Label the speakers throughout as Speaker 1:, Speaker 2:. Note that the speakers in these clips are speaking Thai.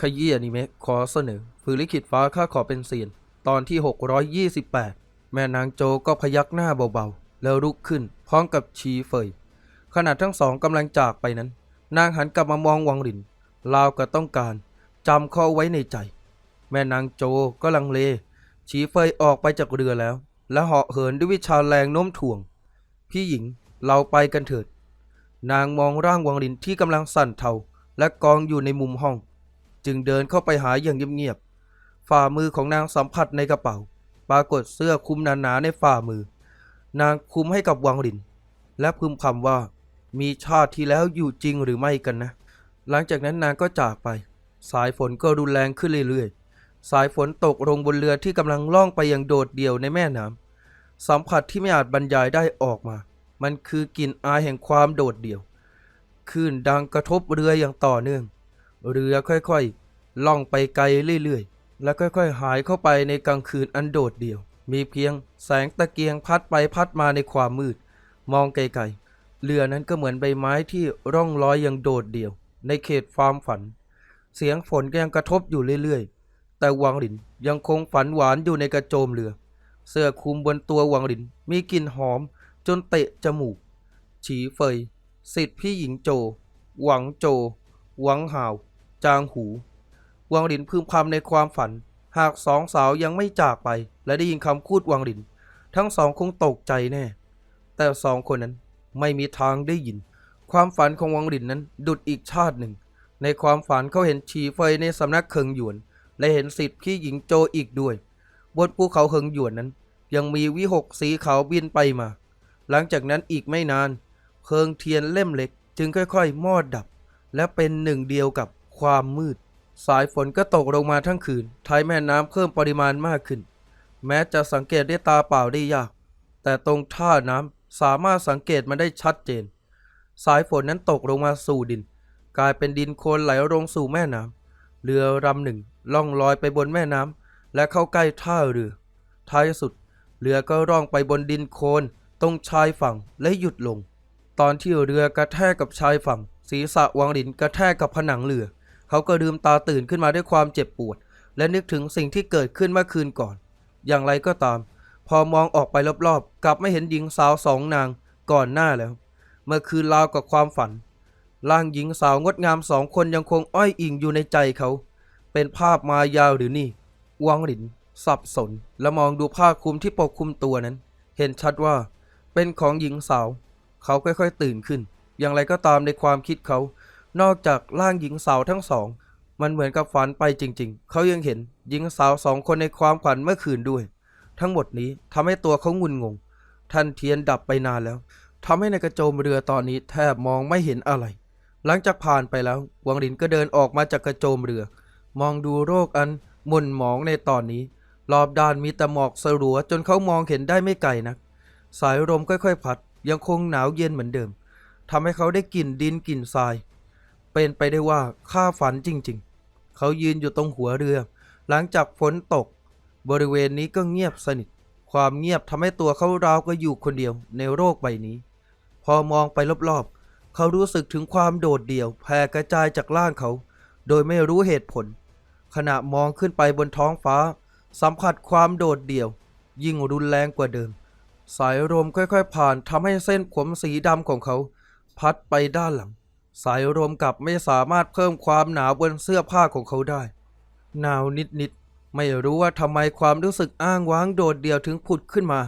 Speaker 1: ขยี้อนิเมะขอเสนอฝืนลิขิตฟ้าข้าขอเป็นเซียน ตอนที่ 628 แม่นางโจก็พยักหน้าเบาๆ แล้วลุกขึ้น พร้อมกับชีเฟยขณะทั้งสองกำลังจากไปนั้น นางหันกลับมามองวังหลินราวกับต้องการจำข้อไว้ในใจ แม่นางโจก็ลังเล ชีเฟยออกไปจากเรือแล้ว และเหาะเหินด้วยวิชาแรงโน้มถ่วง พี่หญิงเราไปกันเถิด นางมองร่างวังหลินที่กำลังสั่นเทาและกองอยู่ในมุมห้อง จึงเดินเข้าไปหาอย่างเงียบๆฝ่ามือของนางสัมผัสในกระเป๋า ปรากฏเสื้อคลุมหนาๆในฝ่ามือ นางคลุมให้กับวังหลิน และพึมพำว่า มีชาติที่แล้วอยู่จริงหรือไม่กันนะ หลังจากนั้นนางก็จากไป สายฝนก็รุนแรงขึ้นเรื่อยๆ สายฝนตกลงบนเรือที่กำลังล่องไปอย่างโดดเดี่ยวในแม่น้ำสัมผัสที่ไม่อาจบรรยายได้ออกมา มันคือกลิ่นอายแห่งความโดดเดี่ยวคลื่นดังกระทบเรืออย่างต่อเนื่อง เรือค่อยๆ ล่องไปไกลเรื่อยๆ และค่อยๆ หายเข้าไปในกลางคืนอันโดดเดี่ยว มีเพียงแสงตะเกียงพัดไปพัดมาในความมืด มองไกลๆ เรือนั้นก็เหมือนใบไม้ที่ร่องลอยอย่างโดดเดี่ยว ในเขตความฝัน เสียงฝนก็ยังกระทบอยู่เรื่อยๆ แต่วังหลินยังคงฝันหวานอยู่ในกระโจมเรือ เสื้อคลุมบนตัววังหลินมีกลิ่นหอมจนเตะจมูก ฉีเฟยสิทธิพี่หญิงโจ หวังโจ หวังหาว จางหู วังหลินพึมพำในความฝัน หากสองสาวยังไม่จากไป และได้ยินคำพูดวังหลิน ทั้งสองคงตกใจแน่ แต่สองคนนั้นไม่มีทางได้ยิน ความฝันของวังหลินนั้นดุดอีกชาติหนึ่ง ในความฝันเขาเห็นฉีเฟยในสำนักเคิงหยวน และเห็นสิทธิ์พี่หญิงโจอีกด้วย บนภูเขาเคิงหยวนนั้น ยังมีวิหกสีขาวบินไปมา หลังจากนั้นอีกไม่นานเพลิงเทียนเล่มเล็กจึงค่อยๆ มอดดับ และเป็นหนึ่งเดียวกับ ความมืด สายฝนก็ตกลงมาทั้งคืนท้ายแม่น้ำเพิ่มปริมาณมากขึ้น แม้จะสังเกตด้วยตาเปล่าได้ยาก แต่ตรงท่าน้ำสามารถสังเกตมันได้ชัดเจน สายฝนนั้นตกลงมาสู่ดิน กลายเป็นดินโคลนไหลลงสู่แม่น้ำเรือลำหนึ่งล่องลอยไปบนแม่น้ำและเข้าใกล้ท่าเรือ ท้ายสุด เรือก็ร่องไปบนดินโคลนตรงชายฝั่งและหยุดลง ตอนที่เรือกระแทกกับชายฝั่ง ศีรษะวังหลินกระแทกกับผนังเรือ เขาก็ลืมตาตื่นขึ้นมาด้วยความเจ็บปวด และนึกถึงสิ่งที่เกิดขึ้นเมื่อคืนก่อน อย่างไรก็ตาม พอมองออกไปรอบๆ กลับไม่เห็นหญิงสาวสองนางก่อนหน้าแล้ว เมื่อคืนราวกับความฝัน ร่างหญิงสาวงดงามสองคนยังคงอ้อยอิงอยู่ในใจเขา เป็นภาพมายาวหรือนี่วังหลิน สับสน และมองดูผ้าคลุมที่ปกคลุมตัวนั้น เห็นชัดว่า เป็นของหญิงสาว เขาค่อยๆ ตื่นขึ้น อย่างไรก็ตามในความคิดเขา นอกจากร่างหญิงสาวทั้งสอง มันเหมือนกับฝันไปจริง ๆ เขายังเห็นหญิงสาวสองคนในความฝันเมื่อคืนด้วย ทั้งหมดนี้ทำให้ตัวเขางุนงง ท่านเทียนดับไปนานแล้วทำให้ในกระโจมเรือตอนนี้แทบมองไม่เห็นอะไร หลังจากผ่านไปแล้ว วังหลินก็เดินออกมาจากกระโจมเรือ มองดูโรคอันหม่นหมองในตอนนี้ รอบด้านมีแต่หมอกสลัวจนเขามองเห็นได้ไม่ไกลนัก สายลมค่อยๆ พัดยังคงหนาวเย็นเหมือนเดิมทำให้เขาได้กลิ่นดินกลิ่นทราย เป็นไปได้ว่าข้าฝันจริงๆ เขายืนอยู่ตรงหัวเรือ หลังจากฝนตก บริเวณนี้ก็เงียบสนิท ความเงียบทำให้ตัวเขาราวก็อยู่คนเดียวในโลกใบนี้ พอมองไปรอบๆ เขารู้สึกถึงความโดดเดี่ยวแผ่กระจายจากร่างเขา โดยไม่รู้เหตุผล ขณะมองขึ้นไปบนท้องฟ้า สัมผัสความโดดเดี่ยว ยิ่งรุนแรงกว่าเดิม สายลมค่อยๆ ผ่านทำให้เส้นผมสีดำของเขา พัดไปด้านหลัง สายลมกลับไม่สามารถเพิ่มความหนาวบนเสื้อผ้าของเขาได้ หนาวนิดๆ ไม่รู้ว่าทำไมความรู้สึกอ้างว้างโดดเดี่ยวถึงผุดขึ้นมา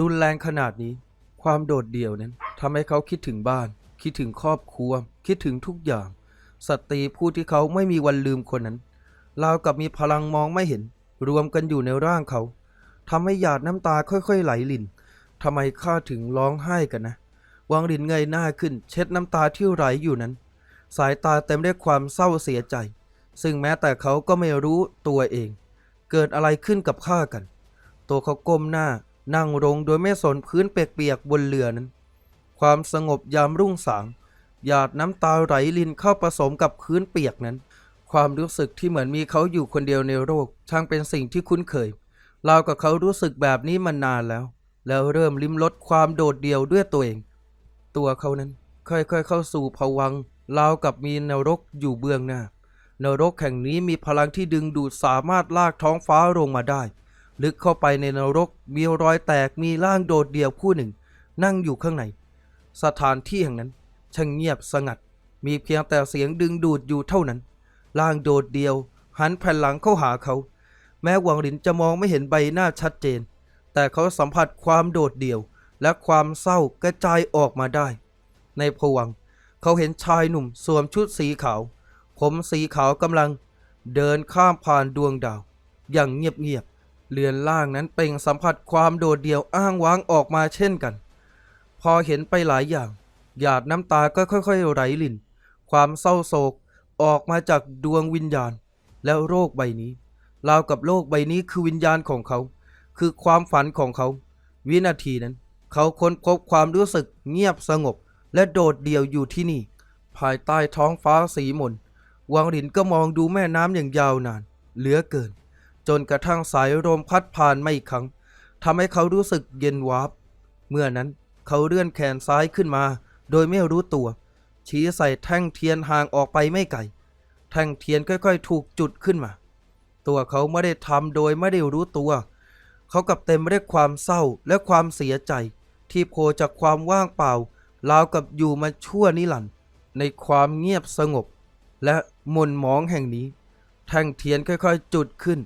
Speaker 1: รุนแรงขนาดนี้ ความโดดเดี่ยวนั้นทำให้เขาคิดถึงบ้าน คิดถึงครอบครัว คิดถึงทุกอย่าง สตรีผู้ที่เขาไม่มีวันลืมคนนั้นราวกับมีพลังมองไม่เห็น รวมกันอยู่ในร่างเขาทำให้หยาดน้ำตาค่อยๆไหลลินทำไมข้าถึงร้องไห้กันนะ วางลินเงยหน้าขึ้น เช็ดน้ำตาที่ไหลอยู่นั้น สายตาเต็มด้วยความเศร้าเสียใจ ซึ่งแม้แต่เขาก็ไม่รู้ตัวเอง เกิดอะไรขึ้นกับข้ากัน ตัวเขาก้มหน้านั่งลงโดยไม่สนพื้นเปียกๆบนเรือนั้น ความสงบยามรุ่งสาง หยาดน้ำตาไหลลินเข้าผสมกับพื้นเปียกนั้น ความรู้สึกที่เหมือนมีเขาอยู่คนเดียวในโลกช่างเป็นสิ่งที่คุ้นเคยเรากับเขารู้สึกแบบนี้มานานแล้ว แล้วเริ่มลิ้มรสความโดดเดี่ยวด้วยตัวเอง ตัวเขานั้น ค่อยๆเข้าสู่ภวังราวกับมีนรกอยู่เบื้องหน้านรกแห่งนี้มีพลังที่ดึงดูดสามารถลากท้องฟ้าลงมาได้ ลึกเข้าไปในนรกมีรอยแตกมีร่างโดดเดี่ยวผู้หนึ่ง นั่งอยู่ข้างใน สถานที่แห่งนั้นช่างเงียบสงัด มีเพียงแต่เสียงดึงดูดอยู่เท่านั้นร่างโดดเดี่ยว หันแผ่นหลังเข้าหาเขา แม้หวังหลินจะมองไม่เห็นใบหน้าชัดเจน แต่เขาสัมผัสความโดดเดี่ยว และความเศร้ากระจายออกมาได้ ในผวัง เขาเห็นชายหนุ่มสวมชุดสีขาว ผมสีขาวกำลัง เดินข้ามผ่านดวงดาว อย่างเงียบๆเรือนล่างนั้นเปล่งสัมผัสความโดดเดี่ยวอ้างว้างออกมาเช่นกัน พอเห็นไปหลายอย่าง หยาดน้ำตาก็ค่อยๆไหลลินความเศร้าโศกออกมาจากดวงวิญญาณ แล้วโรคใบนี้ราวกับโลกใบนี้คือวิญญาณของเขา คือความฝันของเขา วินาทีนั้น เขาค้นพบความรู้สึกเงียบสงบ และโดดเดี่ยวอยู่ที่นี่ ภายใต้ท้องฟ้าสีมนวังหลินก็มองดูแม่น้ำอย่างยาวนาน เหลือเกิน จนกระทั่งสายลมพัดผ่านไม่ครั้งทำให้เขารู้สึกเย็นวาบเมื่อนั้นเขาเลื่อนแขนซ้ายขึ้นมา โดยไม่รู้ตัว ชี้ใส่แท่งเทียนห่างออกไปไม่ไกลแท่งเทียนค่อยๆ ถูกจุดขึ้นมา ตัวเขาไม่ได้ทำโดยไม่ได้รู้ตัว เขากับเต็มไปด้วยความเศร้าและความเสียใจ ที่โผล่จากความว่างเปล่าราวกับอยู่มาชั่วนิรันดร์ในความเงียบสงบ และมนหมองแห่งนี้ แท่งเทียนค่อยๆ จุดขึ้น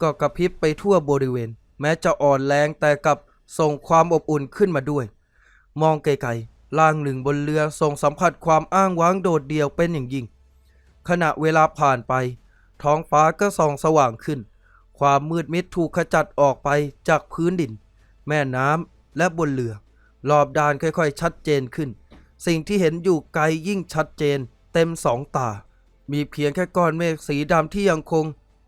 Speaker 1: ก็กระพริบไปทั่วบริเวณ แม้จะอ่อนแรงแต่กับส่งความอบอุ่นขึ้นมาด้วย มองไกลๆล่างหนึ่งบนเรือส่งสัมผัสความอ้างว้างโดดเดี่ยวเป็นอย่างยิ่ง ขณะเวลาผ่านไป ท้องฟ้าก็ส่องสว่างขึ้น ความมืดมิดถูกขจัดออกไปจากพื้นดิน แม่น้ำ และบนเรือรอบด้านค่อยๆ ชัดเจนขึ้น สิ่งที่เห็นอยู่ไกลยิ่งชัดเจน เต็มสองตา มีเพียงแค่ก้อนเมฆสีดำที่ยังคง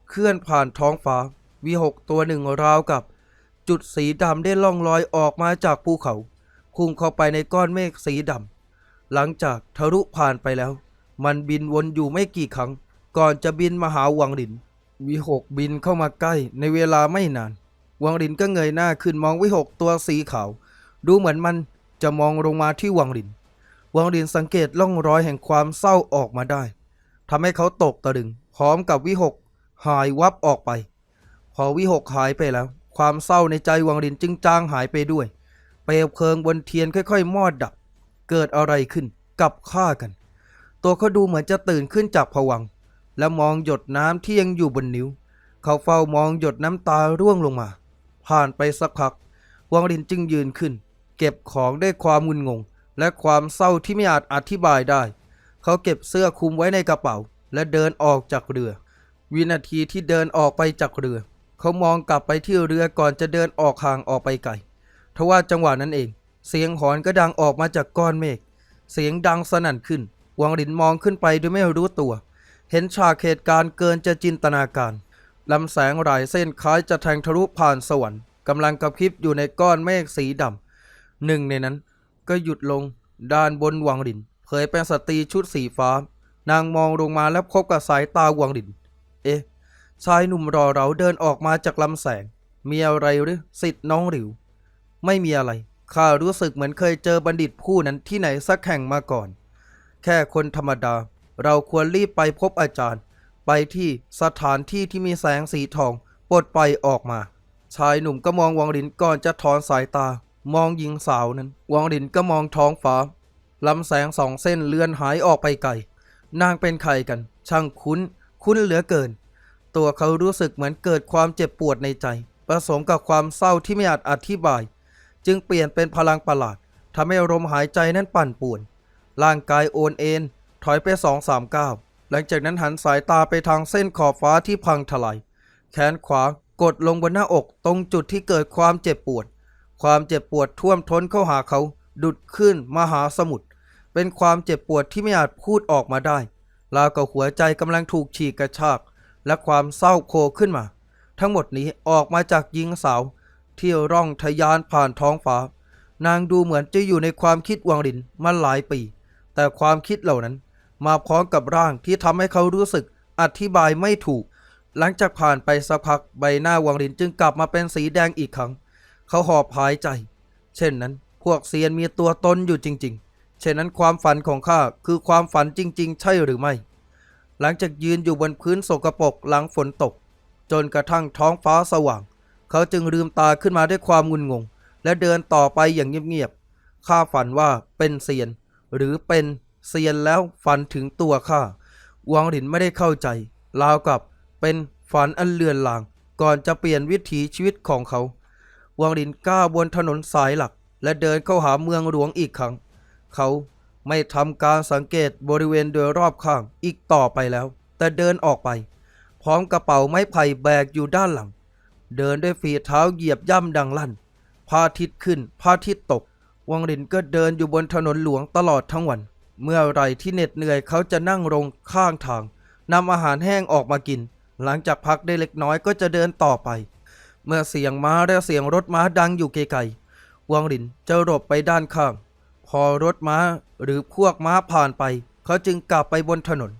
Speaker 1: เคลื่อนผ่านท้องฟ้า วิหกตัวหนึ่งราวกับ จุดสีดำได้ล่องลอยออกมาจากภูเขา พุ่งเข้าไปในก้อนเมฆสีดำหลังจากทะลุผ่านไปแล้ว มันบินวนอยู่ไม่กี่ครั้ง ก่อนจะบินมาหาวังหลินวิหกบินเข้ามาใกล้ในเวลาไม่นาน วังหลินก็เงยหน้าขึ้นมองวิหกตัวสีขาว ดูเหมือนมันจะมองลงมาที่วังหลิน วังหลินสังเกตร่องรอยแห่งความเศร้าออกมาได้ทำให้เขาตกตะลึงพร้อมกับวิหกหายวับออกไป พอวิหกหายไปแล้ว ความเศร้าในใจวังหลินจึงจางหายไปด้วย เปลวเพลิงบนเทียนค่อย ๆ มอดดับ เกิดอะไรขึ้นกับฆ่ากัน ตัวเขาดูเหมือนจะตื่นขึ้นจากผวัง และมองหยดน้ำที่ยังอยู่บนนิ้ว เขาเฝ้ามองหยดน้ำตาร่วงลงมา ผ่านไปสักพัก วังลินจึงยืนขึ้น เก็บของด้วยความงุนงง และความเศร้าที่ไม่อาจอธิบายได้ เขาเก็บเสื้อคลุมไว้ในกระเป๋า และเดินออกจากเรือ วินาทีที่เดินออกไปจากเรือ เขามองกลับไปที่เรือก่อนจะเดินออกห่างออกไปไกลทว่าจังหวะนั้นเอง เสียงหอนก็ดังออกมาจากก้อนเมฆเสียงดังสนั่นขึ้น วังหลินมองขึ้นไปโดยไม่รู้ตัว เห็นฉากเหตุการณ์เกินจะจินตนาการ ลำแสงหลายเส้นคล้ายจะแทงทะลุผ่านสวรรค์กำลังกระพริบอยู่ในก้อนเมฆสีดำหนึ่งในนั้น ก็หยุดลงด้านบนวังหลินเผยเป็นสตรีชุดสีฟ้า นางมองลงมาแล้วพบกับสายตาวังหลิน เอ๊ะชายหนุ่มรอเราเดินออกมาจากลำแสง มีอะไรหรือสิทธิ์น้องหลิว ไม่มีอะไร ข้ารู้สึกเหมือนเคยเจอบัณฑิตผู้นั้นที่ไหนสักแห่งมาก่อน แค่คนธรรมดา เราควรรีบไปพบอาจารย์ ไปที่สถานที่ที่มีแสงสีทองปลดไปล่อยออกมา ชายหนุ่มก็มองวังหลินก่อนจะถอนสายตา มองหญิงสาวนั้น วังหลินก็มองท้องฟ้าลำแสงสองเส้นเลือนหายออกไปไกล นางเป็นใครกัน ช่างคุ้น คุ้นเหลือเกิน ตัวเขารู้สึกเหมือนเกิดความเจ็บปวดในใจ ผสมกับความเศร้าที่ไม่อาจอธิบาย จึงเปลี่ยนเป็นพลังประหลาดทำให้ลมหายใจนั้นปั่นป่วน ร่างกายโอนเอ็นถอยไปสองสามก้าว หลังจากนั้นหันสายตาไปทางเส้นขอบฟ้าที่พังทลาย แขนขวากดลงบนหน้าอกตรงจุดที่เกิดความเจ็บปวด ความเจ็บปวดท่วมท้นเข้าหาเขา ดุดขึ้นมหาสมุทร เป็นความเจ็บปวดที่ไม่อาจพูดออกมาได้ ราวกับหัวใจกำลังถูกฉีกกระชาก และความเศร้าโคขึ้นมา ทั้งหมดนี้ออกมาจากหญิงสาว ที่ร่องทะยานผ่านท้องฟ้า นางดูเหมือนจะอยู่ในความคิดวังลินมาหลายปี แต่ความคิดเหล่านั้น มาพร้อมกับร่างที่ทำให้เขารู้สึกอธิบายไม่ถูก หลังจากผ่านไปสักพักใบหน้าวังลินจึงกลับมาเป็นสีแดงอีกครั้ง เขาหอบหายใจ เช่นนั้น พวกเซียนมีตัวตนอยู่จริง ๆ เช่นนั้นความฝันของข้าคือความฝันจริง ๆ ใช่หรือไม่ หลังจากยืนอยู่บนพื้นสกปรกหลังฝนตก จนกระทั่งท้องฟ้าสว่าง เขาจึงลืมตาขึ้นมาด้วยความงุนงง และเดินต่อไปอย่างเงียบๆข้าฝันว่าเป็นเซียน หรือเป็น เซียนแล้วฝันถึงตัวข้าวังหลินไม่ได้เข้าใจราวกับเป็นฝันอันเลือนลาง ก่อนจะเปลี่ยนวิถีชีวิตของเขาวังหลินก้าวบนถนนสายหลัก และเดินเข้าหาเมืองหลวงอีกครั้ง เขาไม่ทำการสังเกตบริเวณโดยรอบข้างอีกต่อไปแล้ว แต่เดินออกไป พร้อมกระเป๋าไม้ไผ่แบกอยู่ด้านหลัง เดินด้วยฝีเท้าเหยียบย่ำดังลั่นพระอาทิตย์ขึ้นพระอาทิตย์ตก วังหลินก็เดินอยู่บนถนนหลวงตลอดทั้งวัน เมื่อไรที่เหน็ดเหนื่อยเขาจะนั่งลงข้างทางนำอาหารแห้งออกมากิน หลังจากพักได้เล็กน้อยก็จะเดินต่อไป เมื่อเสียงม้าและเสียงรถม้าดังอยู่ไกลๆวังหลินจะหลบไปด้านข้าง พอรถม้าหรือพวกม้าผ่านไป เขาจึงกลับไปบนถนน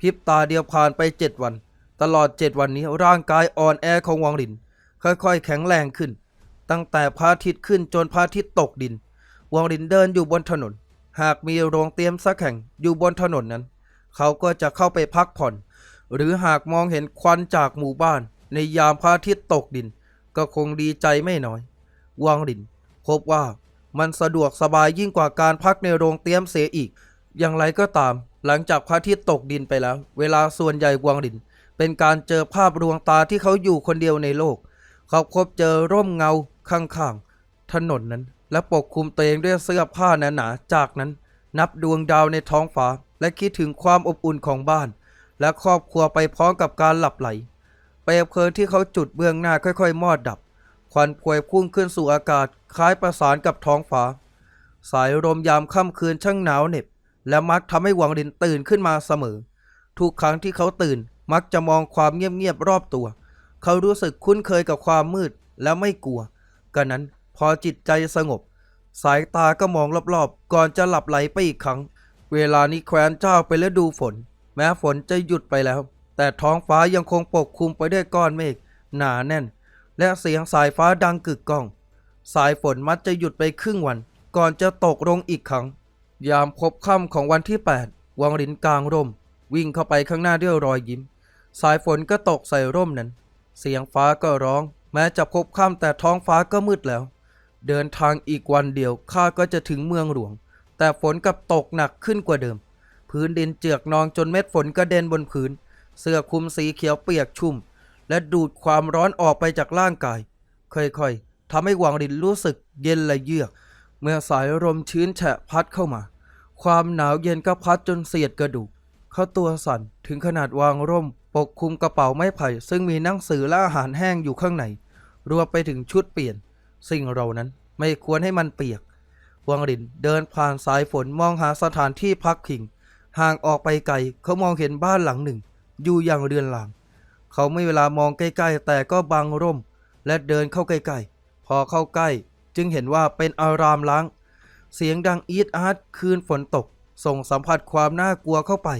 Speaker 1: พริบตาเดียวผ่านไปเจ็ดวัน ตลอดเจ็ดวันนี้ร่างกายอ่อนแอของวังหลิน ค่อยๆ แข็งแรงขึ้น ตั้งแต่พระอาทิตย์ขึ้นจนพระอาทิตย์ตกดิน วังหลินเดินอยู่บนถนน หากมีโรงเตรียมสักแห่งอยู่บนถนนนั้น เขาก็จะเข้าไปพักผ่อน หรือหากมองเห็นควันจากหมู่บ้าน ในยามพระอาทิตย์ตกดิน ก็คงดีใจไม่น้อยวังหลิน พบว่ามันสะดวกสบายยิ่งกว่าการพักในโรงเตรียมเสียอีก อย่างไรก็ตาม หลังจากพระอาทิตย์ตกดินไปแล้ว เวลาส่วนใหญ่วังหลิน เป็นการเจอภาพลวงตาที่เขาอยู่คนเดียวในโลก เขาพบเจอร่มเงาข้างๆถนนนั้น และปกคลุมตัวเองด้วยเสื้อผ้าหนาๆจากนั้น นับดวงดาวในท้องฟ้า และคิดถึงความอบอุ่นของบ้าน และครอบครัวไปพร้อมกับการหลับไหลเปลวเพลิงที่เขาจุดเบื้องหน้าค่อยๆ มอดดับ ควันพวยพุ่งขึ้นสู่อากาศคล้ายประสานกับท้องฟ้า สายลมยามค่ำคืนช่างหนาวเหน็บ และมักทำให้หวังลินตื่นขึ้นมาเสมอ ทุกครั้งที่เขาตื่นมักจะมองความเงียบๆรอบตัว เขารู้สึกคุ้นเคยกับความมืดและไม่กลัวกันนั้น พอจิตใจสงบ สายตาก็มองรอบๆ ก่อนจะหลับไหลไปอีกครั้ง เวลานี้แคว้นเจ้าไปฤดูฝน แม้ฝนจะหยุดไปแล้ว แต่ท้องฟ้ายังคงปกคลุมไปด้วยก้อนเมฆหนาแน่น และเสียงสายฟ้าดังกึกก้อง สายฝนมักจะหยุดไปครึ่งวัน ก่อนจะตกลงอีกครั้ง ยามพบค่ำของวันที่ 8 วังลินกลางร่ม วิ่งเข้าไปข้างหน้าด้วยรอยยิ้ม สายฝนก็ตกใส่ร่มนั้น เสียงฟ้าก็ร้อง แม้จะพบค่ำแต่ท้องฟ้าก็มืดแล้ว เดินทางอีกวันเดียวข้าก็จะถึงเมืองหลวง แต่ฝนกับตกหนักขึ้นกว่าเดิม พื้นดินเจือกนองจนเม็ดฝนกระเด็นบนพื้น เสื้อคลุมสีเขียวเปียกชุ่ม และดูดความร้อนออกไปจากร่างกาย ค่อยๆทำให้หวังลินรู้สึกเย็นและเยือก เมื่อสายลมชื้นแฉะพัดเข้ามา ความหนาวเย็นก็พัดจนเสียดกระดูกเขาตัวสั่นถึงขนาดวางร่ม ปกคลุมกระเป๋าไม้ไผ่ซึ่งมีหนังสือและอาหารแห้งอยู่ข้างในรวมไปถึงชุดเปลี่ยน สิ่งเรานั้น ไม่ควรให้มันเปียก วังลินเดินผ่านสายฝนมองหาสถานที่พักพิง ห่างออกไปไกลเขามองเห็นบ้านหลังหนึ่ง อยู่อย่างเรือนราง เขาไม่เวลามองใกล้ๆ แต่ก็บังร่ม และเดินเข้าใกล้ๆ พอเข้าใกล้จึงเห็นว่าเป็นอารามล้าง เสียงดังอีดอาร์ตคืนฝนตก ส่งสัมผัสความน่ากลัวเข้าไป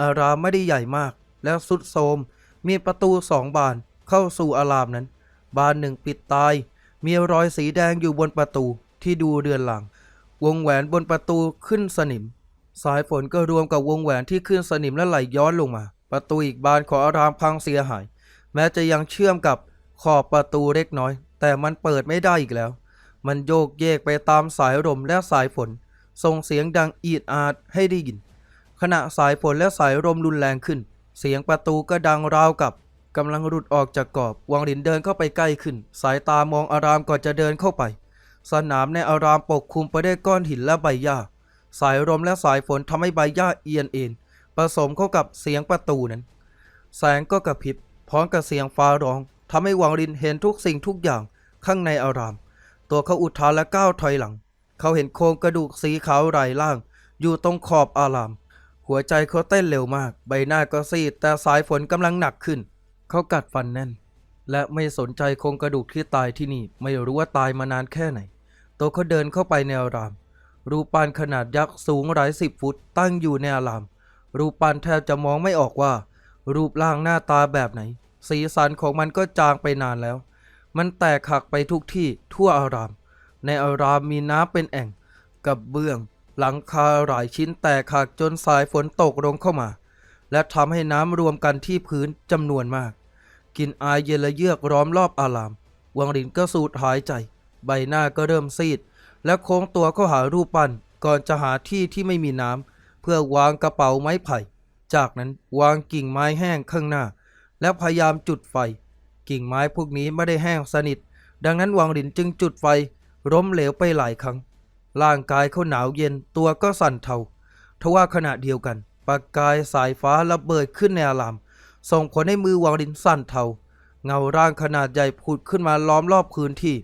Speaker 1: อารามไม่ได้ใหญ่มาก แล้วสุดโทมมีประตูสองบานเข้าสู่อารามนั้น บานหนึ่งปิดตาย มีรอยสีแดงอยู่บนประตูที่ดูเรือนหลัง วงแหวนบนประตูขึ้นสนิม สายฝนก็รวมกับวงแหวนที่ขึ้นสนิมและไหลย้อนลงมา ประตูอีกบานของอารามพังเสียหาย แม้จะยังเชื่อมกับขอบประตูเล็กน้อย แต่มันเปิดไม่ได้อีกแล้ว มันโยกเยกไปตามสายลมและสายฝน ส่งเสียงดังอีดอาดให้ได้ยิน ขณะสายฝนและสายลมรุนแรงขึ้น เสียงประตูก็ดังราวกับ กำลังหลุดออกจากกรอบ วังหลินเดินเข้าไปใกล้ขึ้น สายตามองอารามก่อนจะเดินเข้าไป สนามในอารามปกคลุมไปด้วยก้อนหินและใบหญ้า สายลมและสายฝนทำให้ใบหญ้าเอียนเอ็นผสมเข้ากับเสียงประตูนั้น แสงก็กระพริบพร้อมกับเสียงฟ้าร้องทำให้วังลินเห็นทุกสิ่งทุกอย่างข้างในอาราม ตัวเขาอุทานและก้าวถอยหลัง เขาเห็นโครงกระดูกสีขาวไหลล่าง อยู่ตรงขอบอาราม หัวใจเขาเต้นเร็วมาก ใบหน้าก็ซีดแต่สายฝนกำลังหนักขึ้น เขากัดฟันแน่น และไม่สนใจโครงกระดูกที่ตายที่นี่ไม่รู้ว่าตายมานานแค่ไหนโตเขาเดินเข้าไปในอาราม รูปปั้นขนาดยักษ์สูงหลายสิบฟุตตั้งอยู่ในอาราม รูปปั้นแทบจะมองไม่ออกว่า รูปร่างหน้าตาแบบไหน สีสันของมันก็จางไปนานแล้ว มันแตกหักไปทุกที่ทั่วอาราม ในอารามมีน้ำเป็นแอ่ง กับเบื้อง หลังคาหลายชิ้นแตกหักจนสายฝนตกลงเข้ามาและทำให้น้ำรวมกันที่พื้นจำนวนมาก กลินอายเย็นและเยือกร้อมรอบอาราม วังลินก็สูดหายใจ ใบหน้าก็เริ่มซีด และโค้งตัวเข้าหารูปปั้นก่อนจะหาที่ที่ไม่มีน้ำเพื่อวางกระเป๋าไม้ไผ่ จากนั้นวางกิ่งไม้แห้งข้างหน้า แล้วพยายามจุดไฟ กิ่งไม้พวกนี้ไม่ได้แห้งสนิท ดังนั้นวังลินจึงจุดไฟล้มเหลวไปหลายครั้ง ร่างกายเขาหนาวเย็นตัวก็สั่นเทาทว่าขณะเดียวกันประกายสายฟ้าระเบิดขึ้นในอาราม ส่งผลให้มือวังลินสั่นเทา เงาร่างขนาดใหญ่ผุดขึ้นมาล้อมรอบพื้นที่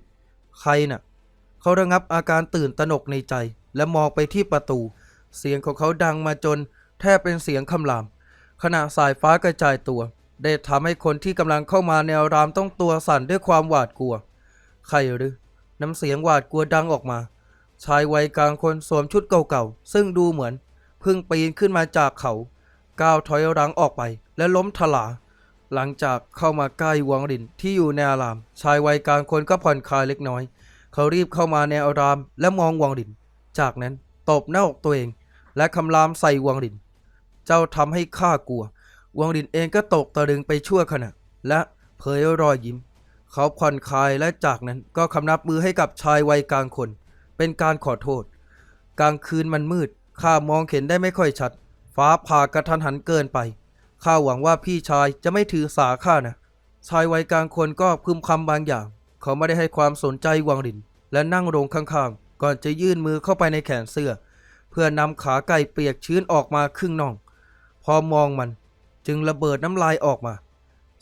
Speaker 1: ใครน่ะ เขาระงับอาการตื่นตระหนกในใจ และมองไปที่ประตู เสียงของเขาดังมาจน แทบเป็นเสียงคำราม ขณะสายฟ้ากระจายตัว ได้ทำให้คนที่กำลังเข้ามาในอารามต้องตัวสั่นด้วยความหวาดกลัว ใครหรือ น้ำเสียงหวาดกลัวดังออกมา ชายวัยกลางคนสวมชุดเก่าๆซึ่งดูเหมือนเพิ่งปีนขึ้นมาจากเขาก้าวถอยหลังออกไป และล้มถลา หลังจากเข้ามาใกล้วังดินที่อยู่ในอาราม ชายวัยกลางคนก็ผ่อนคลายเล็กน้อย เขารีบเข้ามาในอารามและมองวังดิน จากนั้นตบหน้าอกตัวเอง และคำรามใส่วังดิน เจ้าทำให้ข้ากลัว วังดินเองก็ตกตะลึงไปชั่วขณะ และเผยรอยยิ้ม เขาผ่อนคลายและจากนั้นก็คำนับมือให้กับชายวัยกลางคน เป็นการขอโทษ กลางคืนมันมืดข้ามองเห็นได้ไม่ค่อยชัด ฟ้าผ่ากระทันหันเกินไป ข้าหวังว่าพี่ชายจะไม่ถือสาข้านะ ชายวัยกลางคนก็พึมพำบางอย่าง เขาไม่ได้ให้ความสนใจวังดิน และนั่งลงข้างๆ ก่อนจะยื่นมือเข้าไปในแขนเสื้อ เพื่อนำขาไก่เปียกชื้นออกมาครึ่งน่อง พอมองมันจึงระเบิดน้ำลายออกมา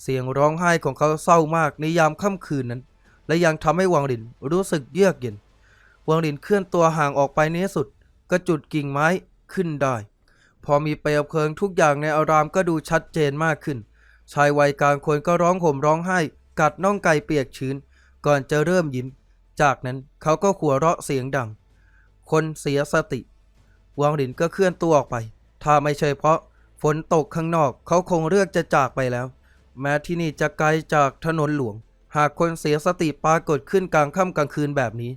Speaker 1: เสียงร้องไห้ของเขาเศร้ามากในยามค่ำคืนนั้น และยังทำให้วังดินรู้สึกเยือกเย็นวังดินเคลื่อนตัวห่างออกไปในที่สุด ก็จุดกิ่งไม้ขึ้นได้ พอมีเปลวเพลิงทุกอย่างในอารามก็ดูชัดเจนมากขึ้น ชายวัยกลางคนก็ร้องห่มร้องไห้ กัดน่องไก่เปียกชื้น ก่อนจะเริ่มยิ้ม จากนั้นเขาก็ขัวเราะเสียงดัง คนเสียสติ วังดินก็เคลื่อนตัวออกไป ถ้าไม่ใช่เพราะฝนตกข้างนอกเขาคงเลือกจะจากไปแล้ว แม้ที่นี่จะไกลจากถนนหลวง หากคนเสียสติปรากฏขึ้นกลางค่ำกลางคืนแบบนี้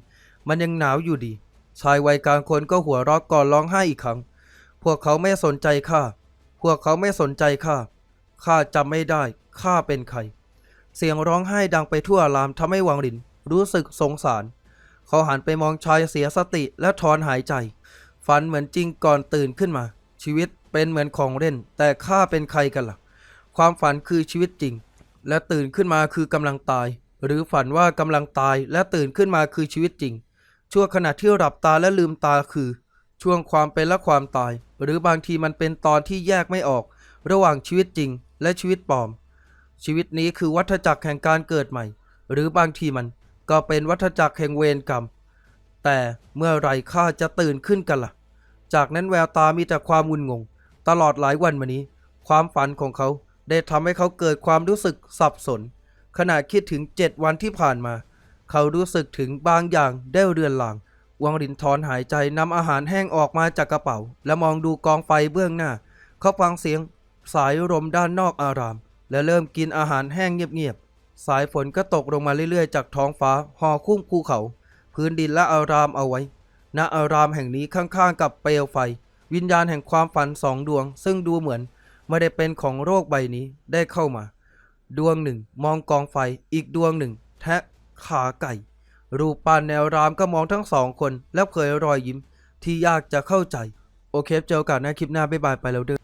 Speaker 1: มันยังหนาวอยู่ดี ชายวัยกลางคนก็หัวเราะก่อนร้องไห้อีกครั้ง พวกเขาไม่สนใจข้า พวกเขาไม่สนใจข้า ข้าจำไม่ได้ ข้าเป็นใคร เสียงร้องไห้ดังไปทั่วอามทำให้วังลิน รู้สึกสงสาร เขาหันไปมองชายเสียสติและถอนหายใจ ฝันเหมือนจริงก่อนตื่นขึ้นมา ชีวิตเป็นเหมือนของเล่น แต่ข้าเป็นใครกันล่ะ ความฝันคือชีวิตจริง และตื่นขึ้นมาคือกำลังตาย หรือฝันว่ากำลังตายและตื่นขึ้นมาคือชีวิตจริง ชั่วขณะที่หลับตาและลืมตาคือ ช่วงความเป็นและความตาย หรือบางทีมันเป็นตอนที่แยกไม่ออก ระหว่างชีวิตจริง และชีวิตปลอม ชีวิตนี้คือวัฏจักรแห่งการเกิดใหม่ หรือบางทีมันก็เป็นวัฏจักรแห่งเวรกรรม แต่เมื่อไรข้าจะตื่นขึ้นกันล่ะ จากนั้นแววตามีแต่ความงุนงง ตลอดหลายวันมานี้ ความฝันของเขาได้ทำให้เขาเกิดความรู้สึกสับสน ขณะคิดถึงเจ็ดวันที่ผ่านมา เขารู้สึกถึงบางอย่างได้เรือนลาง วังรินถอนหายใจนำอาหารแห้งออกมาจากกระเป๋า และมองดูกองไฟเบื้องหน้า เขาฟังเสียง สายลมด้านนอกอาราม และเริ่มกินอาหารแห้งเงียบๆ สายฝนก็ตกลงมาเรื่อยๆ จากท้องฟ้าห่อคุ้มภูเขา พื้นดินและอารามเอาไว้ ณอารามแห่งนี้ข้างๆ กับเปลวไฟ วิญญาณแห่งความฝันสองดวง ซึ่งดูเหมือนไม่ได้เป็นของโรคใบนี้ได้เข้ามา ดวงหนึ่ง มองกองไฟอีกดวงหนึ่ง แทะขาไก่ รูปปั้นแนวรามก็มองทั้งสองคน แล้วเผยรอยยิ้มที่ยากจะเข้าใจ โอเคเจอกันในะคลิปหน้าบ๊ายบายไปแล้วเด้อ